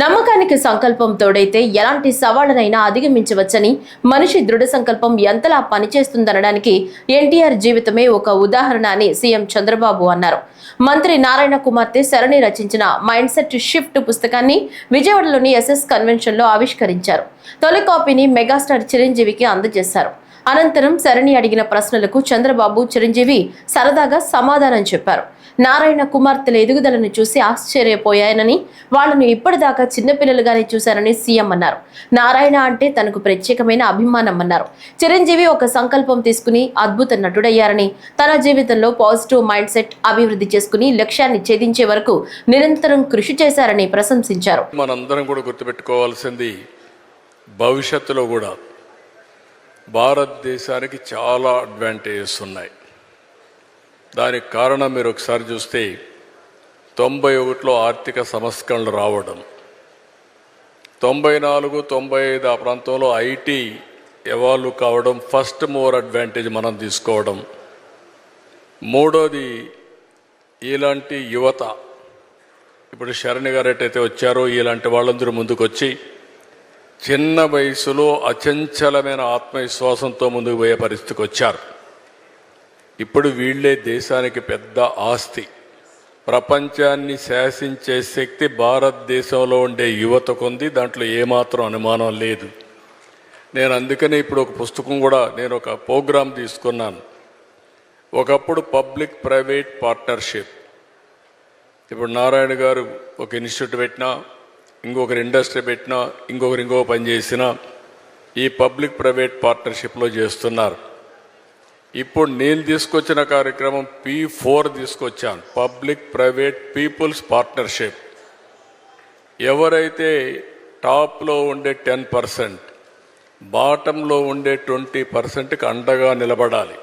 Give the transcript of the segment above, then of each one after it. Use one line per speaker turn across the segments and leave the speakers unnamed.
నమ్మకానికి సంకల్పం తోడైతే ఎలాంటి సవాళ్ళనైనా అధిగమించవచ్చని మనిషి దృఢ సంకల్పం ఎంతలా పనిచేస్తుందనడానికి ఎన్టీఆర్ జీవితమే ఒక ఉదాహరణ అని సీఎం చంద్రబాబు అన్నారు. మంత్రి నారాయణ కుమార్తె శరణి రచించిన మైండ్ సెట్ షిఫ్ట్ పుస్తకాన్ని విజయవాడలోని ఎస్ఎస్ కన్వెన్షన్లో ఆవిష్కరించారు. తొలి కాపీని మెగాస్టార్ చిరంజీవికి అందజేశారు. అనంతరం శరణి అడిగిన ప్రశ్నలకు చంద్రబాబు చిరంజీవి సరదాగా సమాధానం చెప్పారు. నారాయణ కుమార్తెల ఎదుగుదలను చూసి ఆశ్చర్యపోయానని వాళ్ళను ఇప్పటిదాకా చిన్నపిల్లలుగానే చూశారని సీఎం అన్నారు. నారాయణ అంటే తనకు ప్రత్యేకమైన అభిమానం అన్నారు. చిరంజీవి ఒక సంకల్పం తీసుకుని అద్భుత నటుడయ్యారని తన జీవితంలో పాజిటివ్ మైండ్ సెట్ అభివృద్ధి చేసుకుని లక్ష్యాన్ని ఛేదించే వరకు నిరంతరం కృషి చేశారని ప్రశంసించారు.
మనందరం కూడా గుర్తుపెట్టుకోవాల్సింది భవిష్యత్తులో కూడా భారతదేశానికి చాలా అడ్వాంటేజెస్ ఉన్నాయి. దానికి కారణం మీరు ఒకసారి చూస్తే తొంభై ఒకటిలో ఆర్థిక సంస్కరణలు రావడం తొంభై నాలుగు తొంభై ఐదు ఆ ప్రాంతంలో ఐటీ ఎవాల్వ్ కావడం ఫస్ట్ మోర్ అడ్వాంటేజ్ మనం తీసుకోవడం. మూడోది ఇలాంటి యువత. ఇప్పుడు శరణి గారు ఎట్టయితే వచ్చారో ఇలాంటి వాళ్ళందరూ ముందుకొచ్చి చిన్న వయసులో అచంచలమైన ఆత్మవిశ్వాసంతో ముందుకు పోయే పరిస్థితికి వచ్చారు. ఇప్పుడు వీళ్ళే దేశానికి పెద్ద ఆస్తి. ప్రపంచాన్ని శాసించే శక్తి భారతదేశంలో ఉండే యువతకు ఉంది దాంట్లో ఏమాత్రం అనుమానం లేదు. నేను అందుకనే ఇప్పుడు ఒక పుస్తకం కూడా నేను ఒక ప్రోగ్రాం తీసుకున్నాను. ఒకప్పుడు పబ్లిక్ ప్రైవేట్ పార్ట్నర్షిప్. ఇప్పుడు నారాయణ గారు ఒక ఇన్స్టిట్యూట్ పెట్టినా ఇంకొకరు ఇండస్ట్రీ పెట్టినా ఇంకొకరు ఇంకో పని చేసినా ఈ పబ్లిక్ ప్రైవేట్ పార్ట్నర్షిప్లో చేస్తున్నారు. ఇప్పుడు నేను తీసుకొచ్చిన కార్యక్రమం పి ఫోర్ తీసుకొచ్చాను. పబ్లిక్ ప్రైవేట్ పీపుల్స్ పార్ట్నర్షిప్ ఎవరైతే టాప్లో ఉండే టెన్ పర్సెంట్ బాటంలో ఉండే ట్వంటీ పర్సెంట్కి అండగా నిలబడాలి.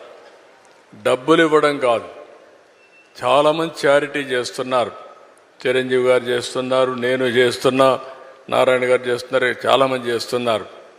డబ్బులు ఇవ్వడం కాదు. చాలామంది చారిటీ చేస్తున్నారు. చిరంజీవి గారు చేస్తున్నారు నేను చేస్తున్నా నారాయణ గారు చేస్తున్నారు చాలామంది చేస్తున్నారు.